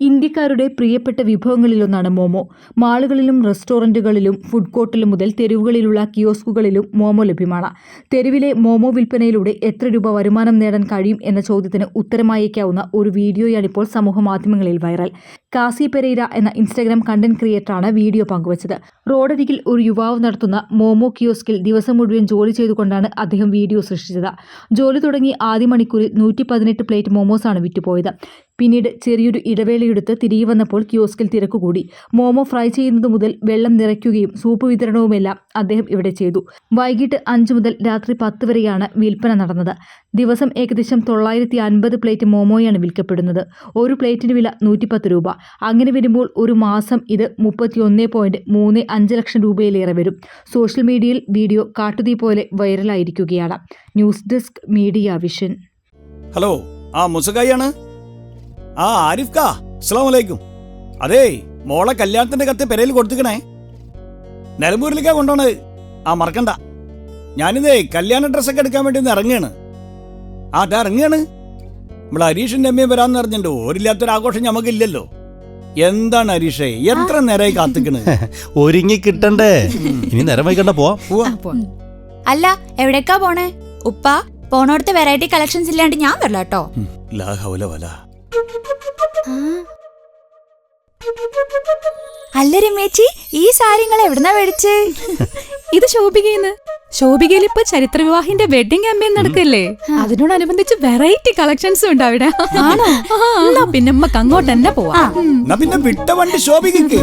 E ഇന്ത്യക്കാരുടെ പ്രിയപ്പെട്ട വിഭവങ്ങളിലൊന്നാണ് momo. മാളുകളിലും റെസ്റ്റോറന്റുകളിലും food കോർട്ടിലും മുതൽ തെരുവുകളിലുള്ള കിയോസ്കുകളിലും മോമോ ലഭ്യമാണ്. തെരുവിലെ മോമോ വിൽപ്പനയിലൂടെ എത്ര രൂപ വരുമാനം നേടാൻ കഴിയും എന്ന ചോദ്യത്തിന് ഉത്തരമായേക്കാവുന്ന ഒരു വീഡിയോയാണിപ്പോൾ സമൂഹമാധ്യമങ്ങളിൽ വൈറൽ. കാസി പെരേര എന്ന ഇൻസ്റ്റാഗ്രാം കണ്ടന്റ് ക്രിയേറ്ററാണ് വീഡിയോ പങ്കുവച്ചത്. റോഡരികിൽ ഒരു യുവാവ് നടത്തുന്ന മോമോ കിയോസ്കിൽ ദിവസം മുഴുവൻ ജോലി ചെയ്തുകൊണ്ടാണ് അദ്ദേഹം വീഡിയോ സൃഷ്ടിച്ചത്. ജോലി തുടങ്ങി ആദ്യ മണിക്കൂറിൽ നൂറ്റി പതിനെട്ട് പ്ലേറ്റ് മോമോസാണ് വിറ്റുപോയത്. പിന്നീട് ചെറിയൊരു ഇടവേളയെടുത്ത് തിരികെ വന്നപ്പോൾ കിയോസ്കിൽ തിരക്കുകൂടി മോമോ ഫ്രൈ ചെയ്യുന്നത് മുതൽ വെള്ളം നിറയ്ക്കുകയും സൂപ്പ് വിതരണവുമെല്ലാം അദ്ദേഹം ഇവിടെ ചെയ്തു. വൈകിട്ട് അഞ്ച് മുതൽ രാത്രി പത്ത് വരെയാണ് വിൽപ്പന നടന്നത്. ദിവസം ഏകദേശം തൊള്ളായിരത്തി അൻപത് പ്ലേറ്റ് മോമോയാണ് വിൽക്കപ്പെടുന്നത്. ഒരു പ്ലേറ്റിന് വില നൂറ്റിപ്പത്ത് രൂപ. അങ്ങനെ വരുമ്പോൾ ഒരു മാസം ഇത് മുപ്പത്തിയൊന്ന് പോയിന്റ് മൂന്ന് അഞ്ച് ലക്ഷം രൂപയിലേറെ വരും. സോഷ്യൽ മീഡിയയിൽ വീഡിയോ കാട്ടുതീ പോലെ വൈറലായിരിക്കുകയാണ്. News desk media vision. Hello ആ മുസകായാണ് ആ ആരിഫ് കാ അസ്സലാം വലൈക്കും അതേ മോളെ കല്യാണത്തിന്റെ കത്ത് പെരയിൽ കൊടുത്തിക്കണേ. നിലമ്പൂരിലേക്കാ കൊണ്ടുപോണത്. ആ മറക്കണ്ട. ഞാനിതേ കല്യാണ ഡ്രസ്സൊക്കെ എടുക്കാൻ വേണ്ടി ഒന്ന് ഇറങ്ങുകയാണ് ആ അതാ ഇറങ്ങുകയാണ് നമ്മളെ ഹരീഷിന്റെ അമ്മയും വരാന്ന് പറഞ്ഞിട്ടുണ്ട്. ഓരില്ലാത്തൊരു ആഘോഷം ഞമ്മക്കില്ലല്ലോ. എന്താണ് ഹരീഷേ? എത്ര നേരമായി കാത്തിക്കണ്? ഒരുങ്ങി കിട്ടണ്ടേ? ഇനി നേരം വൈകണ്ട പോവാം. പോവാ. അല്ല എവിടേക്കാ പോണേ? ഉപ്പ പോണോടത്ത് വെറൈറ്റി കളക്ഷൻസ് ഇല്ലാണ്ട് ഞാൻ വരില്ല കേട്ടോ. അല്ല രമേച്ചി ഈ സാരിങ്ങൾ എവിടുന്നാ മേടിച്ച്? ഇത് ശോഭികയെന്ന്. ശോഭികയിൽ ഇപ്പൊ ചരിത്ര വിവാഹിന്റെ വെഡിങ് ക്യാമ്പയിൻ നടക്കല്ലേ? അതിനോടനുബന്ധിച്ച് വെറൈറ്റി കളക്ഷൻസ് ഉണ്ട് അവിടെ. ആണോ? പിന്നെ നമ്മക്ക് അങ്ങോട്ട് തന്നെ പോവാ. പിന്നെ വിട്ട വണ്ടി ശോഭിക്ക്